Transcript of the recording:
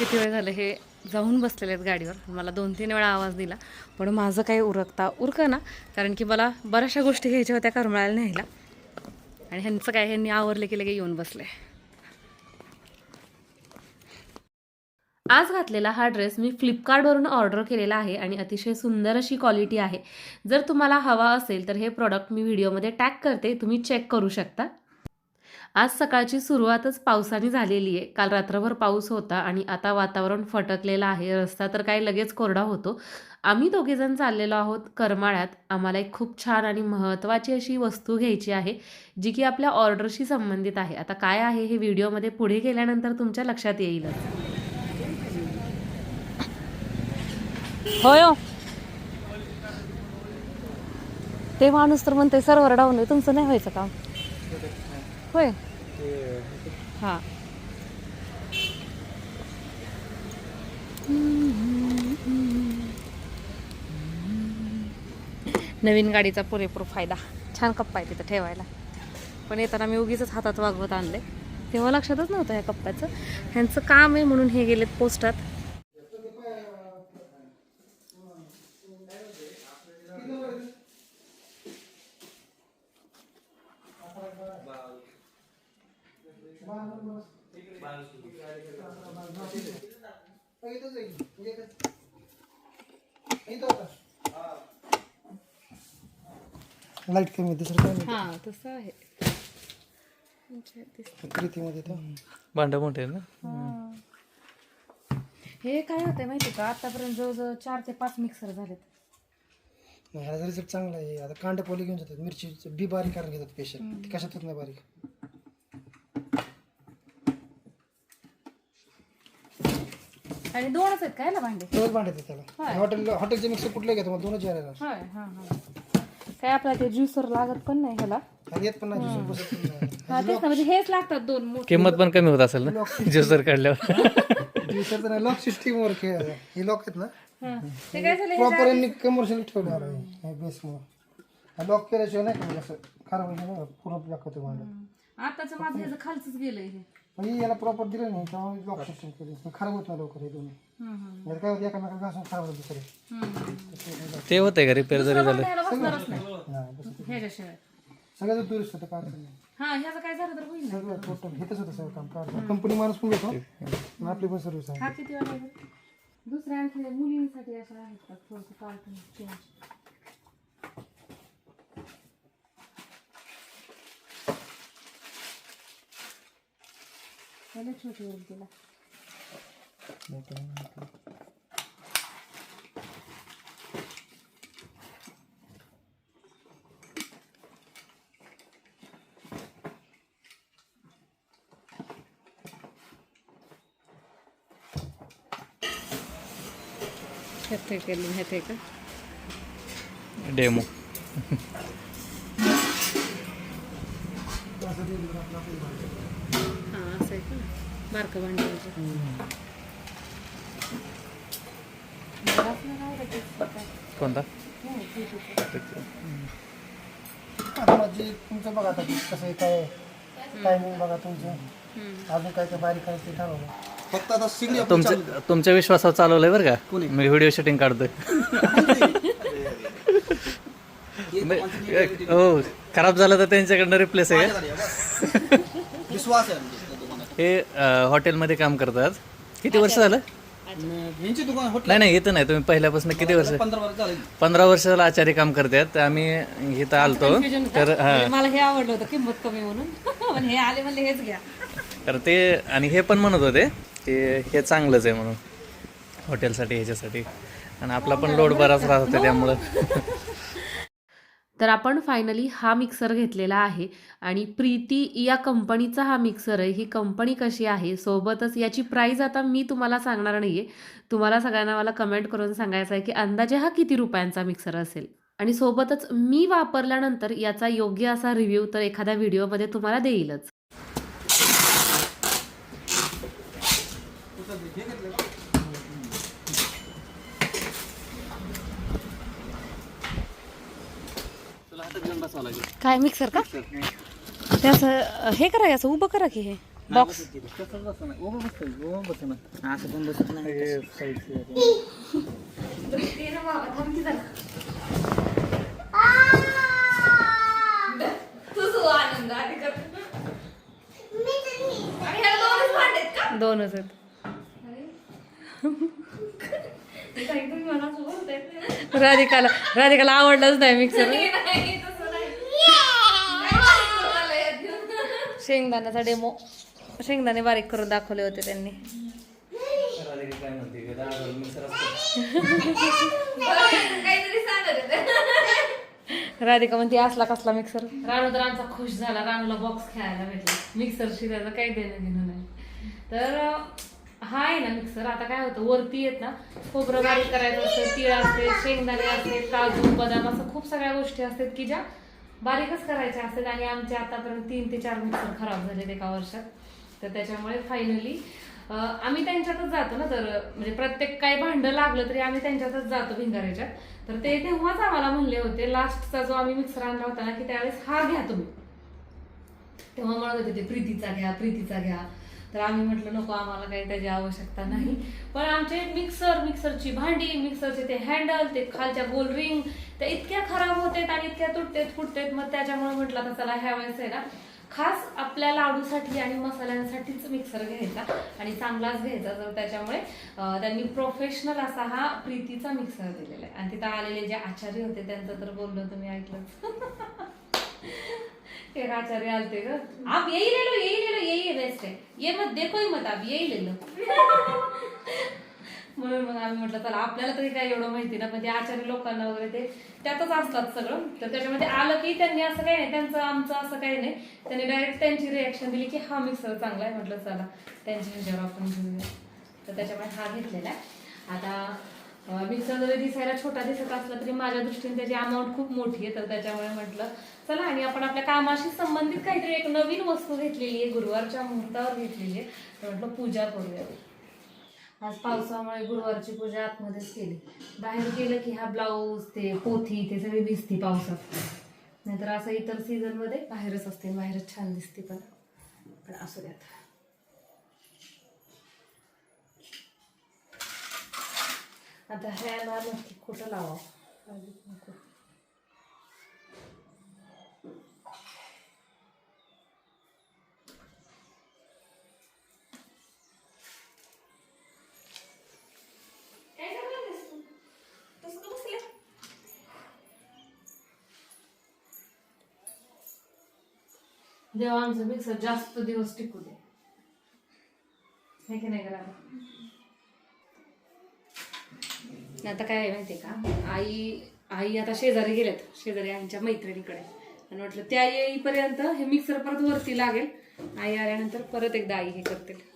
किती वेळ झालं हे जाऊन बसलेले आहेत गाडीवर. मला दोन तीन वेळा आवाज दिला. पण माझं काही उरकता उरका ना. कारण की मला बऱ्याचशा गोष्टी घ्यायच्या होत्या करमळायला न्यायला. आणि ह्यांचं काय ह्यांनी आवरले की लगे येऊन बसले. आज घातलेला हा ड्रेस मी फ्लिपकार्टवरून ऑर्डर केलेला आहे आणि अतिशय सुंदर अशी क्वालिटी आहे. जर तुम्हाला हवा असेल तर हे प्रॉडक्ट मी व्हिडिओमध्ये टॅग करते. तुम्ही चेक करू शकता. आज सकाळची सुरुवातच पावसाने झालेली आहे. काल रात्रभर पाऊस होता आणि आता वातावरण फटकलेलं आहे. रस्ता तर काय लगेच कोरडा होतो. आम्ही दोघेजण चाललेलो आहोत करमाळ्यात. आम्हाला एक खूप छान आणि महत्त्वाची अशी वस्तू घ्यायची आहे जी की आपल्या ऑर्डरशी संबंधित आहे. आता काय आहे हे व्हिडिओमध्ये पुढे गेल्यानंतर तुमच्या लक्षात येईलच होय हो. ते माणूस तर म्हणते सर डाऊन आहे. तुमचं नाही व्हायचं का होय. हा. नवीन गाडीचा पुरेपूर फायदा. छान कप्पा आहे तिथं ठेवायला. पण येताना मी उगीच हातात वागवत आणले तेव्हा लक्षातच नव्हतं ह्या कप्प्याचं. ह्यांचं काम आहे म्हणून हे गेलेत पोस्टात. लाइट कमी दुसरं काय हा तसं आहे. नाही कृतीमध्ये तर भांड मोठे आहे ना? हे. काय होतंय माहिती का? आतापर्यंत जवळजवळ चार ते पाच मिक्सर झालेत. नाही, ह्याचा रिझल्ट चांगला आहे. आता कांडे पोले घेऊन जातात मिरची बी बारीक करून घेतात पेशंट ती कशातच नाही बारीक. आणि दोनच आहेत काय ना भांडे? दोनच भांडे आहेत त्याला. हॉटेल हॉटेलचे मिक्सर कुठले घेतो मग दोनच होय हा हा. काय आपला ते ज्युसर लागत पण नाही ह्याला? येत पण नाही जुसून बसत पण नाही. हा तेच ना म्हणजे हेच लागतात दोन मोठे. किंमत पण कमी होत असेल ना? ज्युसर काढल्यावर. ज्युसर तर नाही लॉक सिस्टीम वर खेळ आहे. हे लॉक आहेत ना? हा. ते काय झालं प्रॉपर यांनी कमर्शियल ठेवलं आहे. बेसमुळे लॉक केल्याशिवाय नाही का? म्हणजे असं खराब म्हणजे ना? पूर्ण लॉक होतो भांडं आताच माझं ह्याचं खालचंच गेलंय हे. म्हणजे याला प्रॉपर दिलं नाही त्यामुळे लॉक सिस्टम केली. खराब होत नाही लवकर हे दोन्ही. याला काय होतं एकामेकाला घासून खराब होतं दुसरे. ते होतंय का रिपेअर जरी झालं? बसणारच नाही नाही बस ह्याच्याशिवाय. सगळ्याचं दुरुस्त होतं काय अडचण नाही हा ह्याचं काय झालं तर होईल ना. सगळं टोटल हेच होतं सगळं काम कंपनी माणूस पण घेतो. आणि आपली पण सर्व्हिस आहे. हा किती वेळा लागेल? दुसऱ्या आणखी मुलींसाठी अशा आहेत का? थोडंसं कार्टून त्याला छोटी होईल तिला. केली का डेमो. बारकं भांडवलचं कोणता? आता माझी तुमचं बघा आता कसं आहे काय टायमिंग बघा तुमचं. अजून काय काय बारीक आहे ते ठरवलं फक्त आता सिगडी तुमच्या तुमच्या विश्वासावर चालवलंय बरं का? मी व्हिडिओ शूटिंग काढतोय. हो खराब झालं तर त्यांच्याकडनं रिप्लेस आहे. का? विश्वास आहे हे हॉटेलमध्ये काम करतात. किती वर्ष झालं? यांची दुकान हॉटेल नाही नाही इथं नाही. तुम्ही पहिल्यापासून किती वर्ष पंधरा वर्ष झाले. पंधरा आचार्य काम करतात. आम्ही इथं आलतो. तर हा. म्हणजे मला हे आवडलं होतं किंमत कमी म्हणून. पण हे आले म्हणले हेच घ्या. तर ते आणि हे पण म्हणत होते की हे चांगलंच आहे म्हणून. हॉटेलसाठी ह्याच्यासाठी. आणि आपला पण लोड बराच राहत होता त्यामुळं. तर आपण फायनली हा मिक्सर घेतलेला आहे. आणि प्रीती या कंपनीचा हा मिक्सर आहे. ही कंपनी कशी आहे? सोबतच याची प्राईज आता मी तुम्हाला सांगणार नाही आहे तुम्हाला सगळ्यांना मला कमेंट करून सांगायचं आहे की अंदाजे हा किती रुपयांचा मिक्सर असेल? आणि सोबतच मी वापरल्यानंतर याचा योग्य असा रिव्ह्यू तर एखाद्या व्हिडिओमध्ये तुम्हाला देईलच. काय मिक्सर का? त्याचं हे करा याचं उभं करा की हे. बॉक्स कसं बसं नाही उभं बसतं उभं बसं ना. असं पण बसत नाही. हे साईडचे दोनच आहेत. राधिकाला राधिकाला आवडलंच नाही मिक्सर शेंगदाण्याचा डेमो शेंगदाणे बारीक करून दाखवले होते त्यांनी. राधिका म्हणते? असला कसला मिक्सर राणू तर आमचा खुश झाला. राणूला बॉक्स खेळायला भेटला. मिक्सर शिरायचं काही देणं घेणं नाही. तर हा आहे ना मिक्सर आता काय होतं वरती येत ना खोबरं बारीक करायचं असतं तीळ असते शेंगदाणे असते काजू बदाम असं खूप सगळ्या गोष्टी असतात की ज्या बारीकच करायचे असतात आणि आमचे आतापर्यंत तीन ते चार मिक्सर खराब झालेत एका वर्षात. तर त्याच्यामुळे फायनली आम्ही त्यांच्यातच जातो ना तर म्हणजे प्रत्येक काही भांडं लागलं तरी आम्ही त्यांच्यातच जातो भिंगाऱ्याच्यात तर ते तेव्हाच आम्हाला म्हणले होते लास्टचा जो आम्ही मिक्सर आणला होता ना की त्यावेळेस हा घ्या तुम्ही. तेव्हा म्हणत होते ते प्रीतीचा घ्या प्रीतीचा घ्या. तर आम्ही म्हटलं नको आम्हाला काही त्याची आवश्यकता नाही. पण आमचे मिक्सर मिक्सरची भांडी मिक्सरचे ते हँडल ते खालच्या गोल रिंग त्या इतक्या खराब होतात आणि इतक्या तुटतेत फुटतेत. मग त्याच्यामुळे म्हटलं तर चला ह्या वेळेस आहे ना खास आपल्या लाडूसाठी आणि मसाल्यांसाठीच मिक्सर घ्यायचा आणि चांगलाच घ्यायचा. तर त्याच्यामुळे त्यांनी प्रोफेशनल असा हा प्रीतीचा मिक्सर दिलेला आहे. आणि तिथं आलेले जे आचार्य होते त्यांचं तर बोललो तुम्ही ऐकलं एक आचार्य आलते ग. आप यही ले लो यही ले लो यही बेस्ट है ये मत देखो ही मत आप यही ले लो म्हणून मग आम्ही म्हटलं चला आपल्याला तरी काय एवढं माहिती ना म्हणजे आचार्य लोकांना वगैरे ते त्यातच असतात सगळं. तर त्याच्यामध्ये आलं की त्यांनी असं काही नाही त्यांचं आमचं असं काही नाही. त्यांनी डायरेक्ट त्यांची रिॲक्शन दिली की हा मिक्सर चांगला आहे म्हटलं चला त्यांच्या ह्याच्यावर आपण घेऊया. तर त्याच्यामुळे हा घेतलेला आहे. आता मिक्सर जरी दिसायला छोटा दिसत असला तरी माझ्या दृष्टीने त्याची अमाऊंट खूप मोठी आहे तर त्याच्यामुळे म्हटलं चला आणि आपण आपल्या कामाशी संबंधित काहीतरी एक नवीन वस्तू घेतलेली आहे गुरुवारच्या मुहूर्तावर घेतलेली आहे तर म्हटलं पूजा करूया. आज पावसामुळे गुरुवारची पूजा आतमध्येच केली. बाहेर गेलं की हा ब्लाऊज ते पोथी ते सगळी भिजती पावसात. नाहीतर असं इतर सीझनमध्ये बाहेरच असते बाहेरच छान दिसते पण. पण असू द्यात. आता ह्याला नक्की लावावं अधिक नको. देवा आमचं मिक्सर जास्त दिवस टिकू दे. हे की नाही करा आता काय आहे माहितीये का? आई आई आता शेजारी गेल्यात. शेजारी आईच्या मैत्रिणीकडे. आणि म्हटलं त्या येईपर्यंत हे मिक्सर परत वरती लागेल. आई आल्यानंतर परत एकदा आई हे करतील.